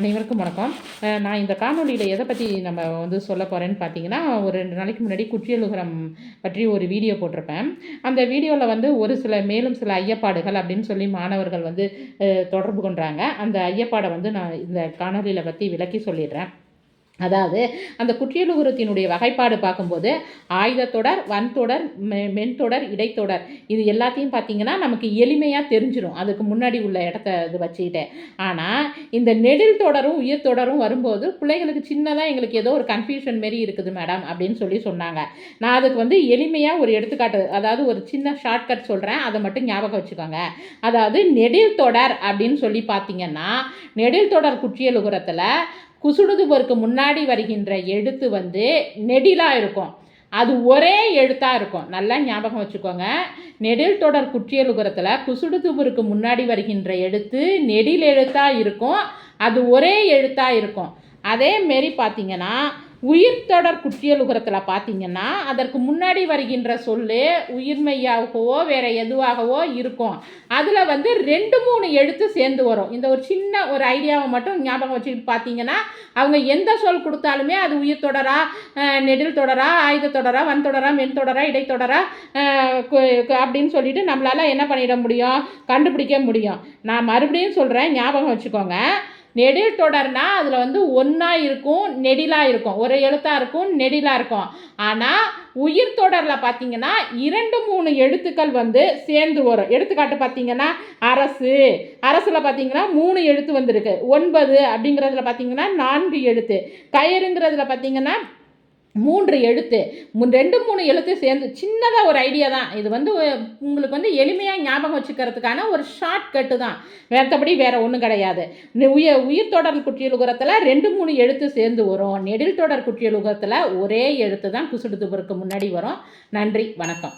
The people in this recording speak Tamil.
அனைவருக்கும் வணக்கம். நான் இந்த காணொலியில் எதை பற்றி நம்ம வந்து சொல்ல போகிறேன்னு பார்த்தீங்கன்னா ஒரு ரெண்டு நாளைக்கு முன்னாடி குற்றியலுகரம் பற்றி ஒரு வீடியோ போட்டிருப்பேன். அந்த வீடியோவில் வந்து ஒரு சில மேலும் சில ஐயப்பாடுகள் அப்படின்னு சொல்லி மாணவர்கள் வந்து தொடர்பு கொண்டாங்க அந்த ஐயப்பாடை வந்து நான் இந்த காணொலியில் பற்றி விளக்கி சொல்லிடுறேன். அதாவது அந்த குற்றியலுகுரத்தினுடைய வகைப்பாடு பார்க்கும்போது ஆயுதத்தொடர் வன்தொடர் மெ மென்தொடர் இடைத்தொடர் இது எல்லாத்தையும் பார்த்தீங்கன்னா நமக்கு எளிமையாக தெரிஞ்சிடும் அதுக்கு முன்னாடி உள்ள இடத்த இது வச்சுக்கிட்டேன் ஆனால் இந்த நெடில் தொடரும் உயிர் தொடரும் வரும்போது பிள்ளைகளுக்கு சின்னதாக எங்களுக்கு ஏதோ ஒரு கன்ஃபியூஷன் மாரி இருக்குது மேடம் அப்படின்னு சொல்லி சொன்னாங்க. நான் அதுக்கு வந்து எளிமையாக ஒரு எடுத்துக்காட்டு அதாவது ஒரு சின்ன ஷார்ட்கட் சொல்கிறேன் அதை மட்டும் ஞாபகம் வச்சுக்கோங்க. அதாவது நெடில் தொடர் அப்படின்னு சொல்லி பார்த்தீங்கன்னா நெடில் தொடர் குற்றியலுகரத்தில் குசுடுதுபருக்கு முன்னாடி வருகின்ற எழுத்து வந்து நெடிலாக இருக்கும். அது ஒரே எழுத்தாக இருக்கும். நல்லா ஞாபகம் வச்சுக்கோங்க. நெடில் தொடர் குற்றியலுகரத்தில் குசுடுதுபுருக்கு முன்னாடி வருகின்ற எழுத்து நெடில் எழுத்தாக இருக்கும். அது ஒரே எழுத்தாக இருக்கும். அதே மாரி உயிர்த்தொடர் குற்றியலுகரத்தில் பார்த்தீங்கன்னா அதற்கு முன்னாடி வருகின்ற சொல்லு உயிர்மையாகவோ வேறு எதுவாகவோ இருக்கும். அதில் வந்து ரெண்டு மூணு எழுத்து சேர்ந்து வரும். இந்த ஒரு சின்ன ஒரு ஐடியாவை மட்டும் ஞாபகம் வச்சுக்கிட்டு பார்த்தீங்கன்னா அவங்க எந்த சொல் கொடுத்தாலுமே அது உயிர் தொடரா நெடில் தொடரா ஆயுத தொடரா வன் தொடரா மென் தொடரா இடைத்தொடரா அப்படின்னு சொல்லிட்டு நம்மளால் என்ன பண்ணிட முடியும்? கண்டுபிடிக்க முடியும். நான் மறுபடியும் சொல்கிறேன் ஞாபகம் வச்சுக்கோங்க. நெடில் தொடர்னா அதில் வந்து ஒன்றா இருக்கும் நெடிலாக இருக்கும். ஒரு எழுத்தாக இருக்கும் நெடிலாக இருக்கும். ஆனால் உயிர் தொடரில் பார்த்தீங்கன்னா இரண்டு மூணு எழுத்துக்கள் வந்து சேர்ந்து வரும். எடுத்துக்காட்டு பார்த்தீங்கன்னா அரசு. அரசில் பார்த்தீங்கன்னா மூணு எழுத்து வந்திருக்கு. ஒன்பது அப்படிங்கிறதுல பார்த்தீங்கன்னா நான்கு எழுத்து. கயிறுங்கிறதுல பார்த்தீங்கன்னா மூன்று எழுத்து. ரெண்டு மூணு எழுத்து சேர்ந்து சின்னதாக ஒரு ஐடியா தான். இது வந்து உங்களுக்கு வந்து எளிமையாக ஞாபகம் வச்சுக்கிறதுக்கான ஒரு ஷார்ட் கட்டு தான். மற்றபடி வேறு ஒன்றும் கிடையாது. உய உயிர் தொடர் குற்றியலுகரத்தில் ரெண்டு மூணு எழுத்து சேர்ந்து வரும். நெடில் தொடர் குற்றியலுகரத்தில் ஒரே எழுத்து தான் குசுடுதுபருக்கு முன்னாடி வரும். நன்றி வணக்கம்.